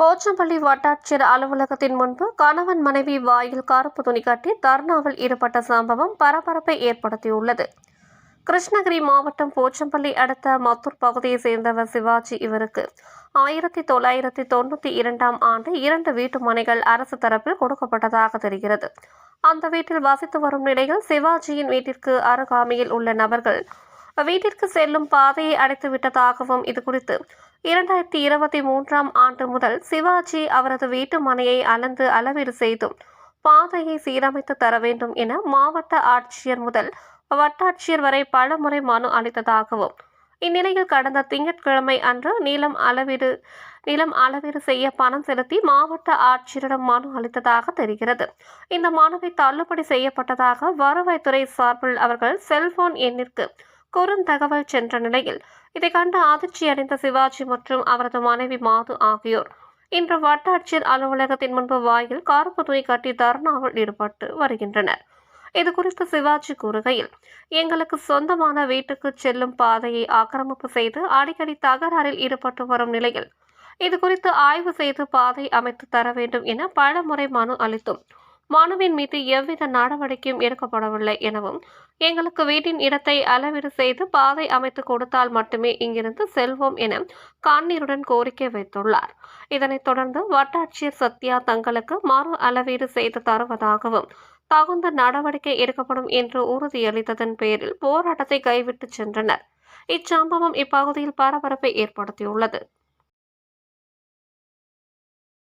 போச்சம்பள்ளி வட்டாட்சியர் அலுவலகத்தின் முன்பு கணவன் மனைவி வாயில் கருப்பு துணி கட்டி தர்ணாவில் ஈடுபட்ட சம்பவம் பரபரப்பை ஏற்படுத்தியுள்ளது. கிருஷ்ணகிரி மாவட்டம் போச்சம்பள்ளி அடுத்த மத்தூர் பகுதியைச் சேர்ந்தவர் சிவாஜி இவருக்கு ஆயிரத்தி தொள்ளாயிரத்தி தொண்ணூற்றி இரண்டாம் ஆண்டு இரண்டு வீட்டு மனைகள் அரசு தரப்பில் கொடுக்கப்பட்டதாக தெரிகிறது. அந்த வீட்டில் வசித்து வரும் நிலையில் சிவாஜியின் வீட்டிற்கு அருகாமையில் உள்ள நபர்கள் வீட்டிற்கு செல்லும் பாதையை அடைத்து விட்டதாகவும் இது குறித்து. இரண்டாயிரத்தி இருபத்தி மூன்றாம் ஆண்டு முதல் சிவாஜி அவரது வீட்டு மனையை அளந்து அளவீடு செய்தும் பாதையை சீரமைத்து தர வேண்டும் என மாவட்ட ஆட்சியர் முதல் வட்டாட்சியர் வரை பலமுறை மனு அளித்ததாகவும் இந்நிலையில் கடந்த திங்கட்கிழமை அன்று நீளம் அளவீடு நிலம் அளவீடு செய்ய பணம் செலுத்தி மாவட்ட ஆட்சியரிடம் மனு அளித்ததாக தெரிகிறது. இந்த மனுவை தள்ளுபடி செய்யப்பட்டதாக வருவாய்த்துறை சார்பில் அவர்கள் செல்போன் எண்ணிற்கு குறுந்தகவல் சென்ற நிலையில் இதை கண்டு அதிர்ச்சியடைந்த சிவாஜி மற்றும் அவரது மனைவி மாது ஆகியோர். இன்று வட்டாட்சியர் அலுவலகத்தின் முன்பு வாயில் கருப்பு துணி கட்டி தர்ணாவில் ஈடுபட்டு வருகின்றனர். இது குறித்து சிவாஜி கூறுகையில் எங்களுக்கு சொந்தமான வீட்டுக்கு செல்லும் பாதையை ஆக்கிரமிப்பு செய்து அடிக்கடி தகராறில் ஈடுபட்டு வரும் நிலையில் இது குறித்து ஆய்வு செய்து பாதை அமைத்து தர வேண்டும் என பல முறை மனு அளித்தும் மனுவின் மீது எவ்வித நடவடிக்கையும் எடுக்கப்படவில்லை எனவும் எங்களுக்கு வீட்டின் இடத்தை அளவீடு செய்து பாதை அமைத்து கொடுத்தால் மட்டுமே இங்கிருந்து செல்வோம் என கண்ணீருடன் கோரிக்கை வைத்துள்ளார். இதனைத் தொடர்ந்து வட்டாட்சியர் சத்யா தங்களுக்கு மறு அளவீடு செய்து தருவதாகவும் தகுந்த நடவடிக்கை எடுக்கப்படும் என்று உறுதியளித்ததன் பேரில் போராட்டத்தை கைவிட்டு சென்றனர். இச்சம்பவம் இப்பகுதியில் பரபரப்பை ஏற்படுத்தியுள்ளது.